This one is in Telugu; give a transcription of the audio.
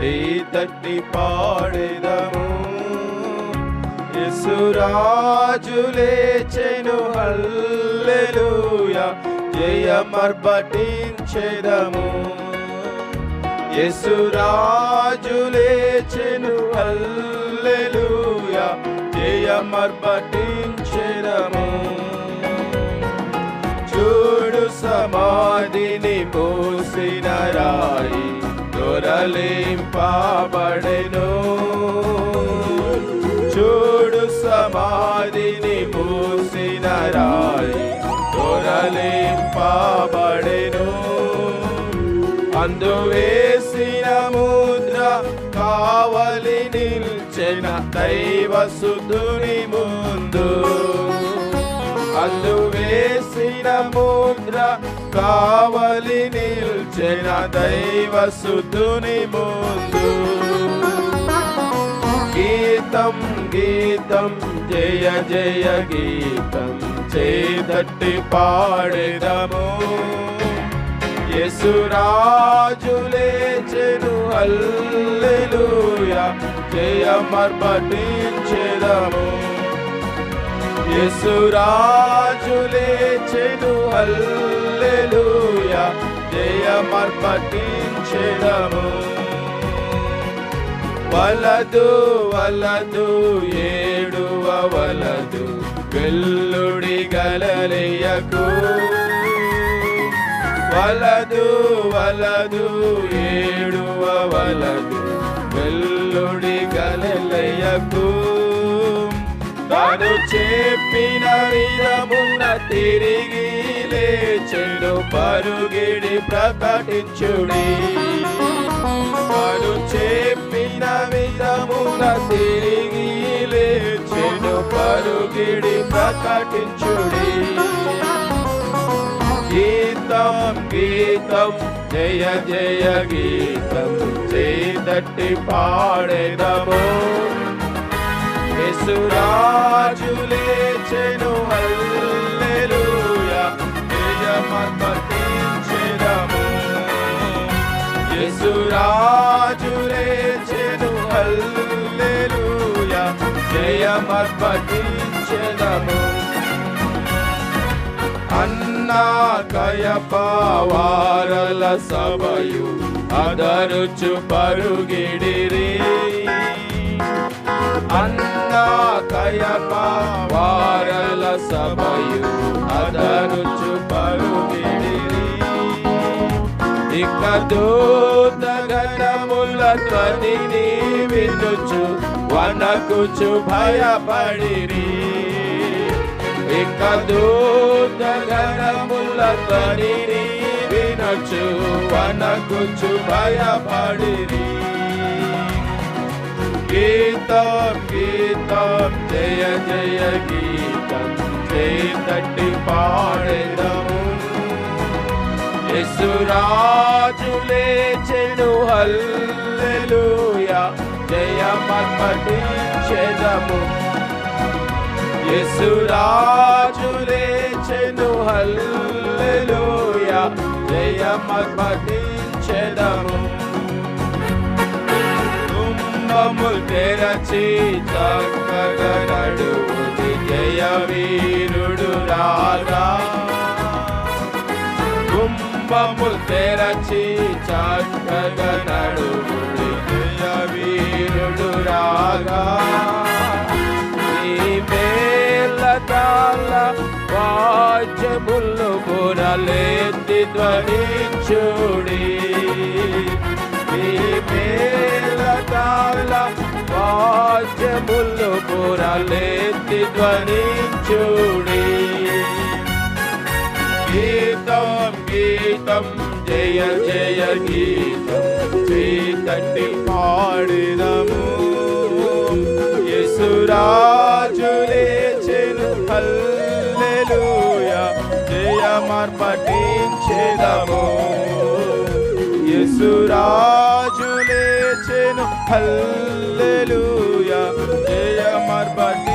జయ తట్టి గీతం చేతట్టి పాడెదము యేసురాజు లేచెను హల్లెలూయా. జయమర్పటించెదము. యేసురాజు లేచెను హల్లెలూయా. జయమర్పటించెదము. చూడు సమాధిని పోసిన రాయి. దొరలింపబడెను చూడు సమాధిని మూసిన రాయి దొరలింపబడెను అందు వేసిన ముద్ర కావలి నిల్చెన దైవ సుధుని ముందు. కళ్ళు వేసిన ముద్ర కావలి నిల్చిన దైవ సుధుని ముందు. గీతం గీతం జయ జయ గీతం చేదట్టి పాడెదము. యేసురాజు లేచెను హల్లెలూయా జయమర్పటించెదము. యేసురాజు లేచెను హల్లెలూయా. జయమర్పటించెదము. వలదు వలదు ఏడువ వలదు వెల్లుడి గలలియకు వలదు వలదు ఏడువ వలదు వెల్లుడి గలలియకు తాను చెప్పిన విధమున తిరిగి లేచెడు పరుగిడి ప్రకటించుడి. వారు చెప్పిన విధమున తిరిగి లేచెడు పరుగిడి ప్రకటించుడి. గీతం గీతం జయ జయ గీతం చేదట్టి పాడెదము. యేసురాజు లేచెను హల్లెలూయా. జయమర్పటించెదము యేసురాజు లేచెను హల్లెలూయా. జయమర్పటించెదము అన్నా కయపావారల సభయు అదరుచు పరుగిడిరి. అన్నా కయపావారల సభయు అదరుచు పరుగిడిరి ఇక దూతగణముల ధ్వనిని వినుచు వనకుచు భయపడిరి. ఇక దూతగణముల ధ్వనిని వినచు వనకుచు భయపడిరి. గీతం గీతం జయ జయ గీతం చేతట్టి పాడెదము. యేసురాజు లేచెను హల్లెలూయా జయమర్పటించెదము యేసురాజు లేచెను హల్లెలూయా జయమర్పటించెదము కుంభములు తెరచి చక్కగా నడువుది జయ వీరుడు రాగా కుంభములు తెరచి చక్కగా నడువుడి జయ వీరుడు రాగా నీ మేల తాళ వాద్యములు బురలేతి ధ్వనించుడి. నీ మేల తాళ వాద్యములు బురలేతి ధ్వనించుడి. గీతం గీతం జయ జయ గీతం చీకటి పాడినము. యేసురాజు లేచెను హల్లెలూయా జయమర్పటించెదము. యేసురాజు లేచెను హల్లెలూయా. జయమర్బట్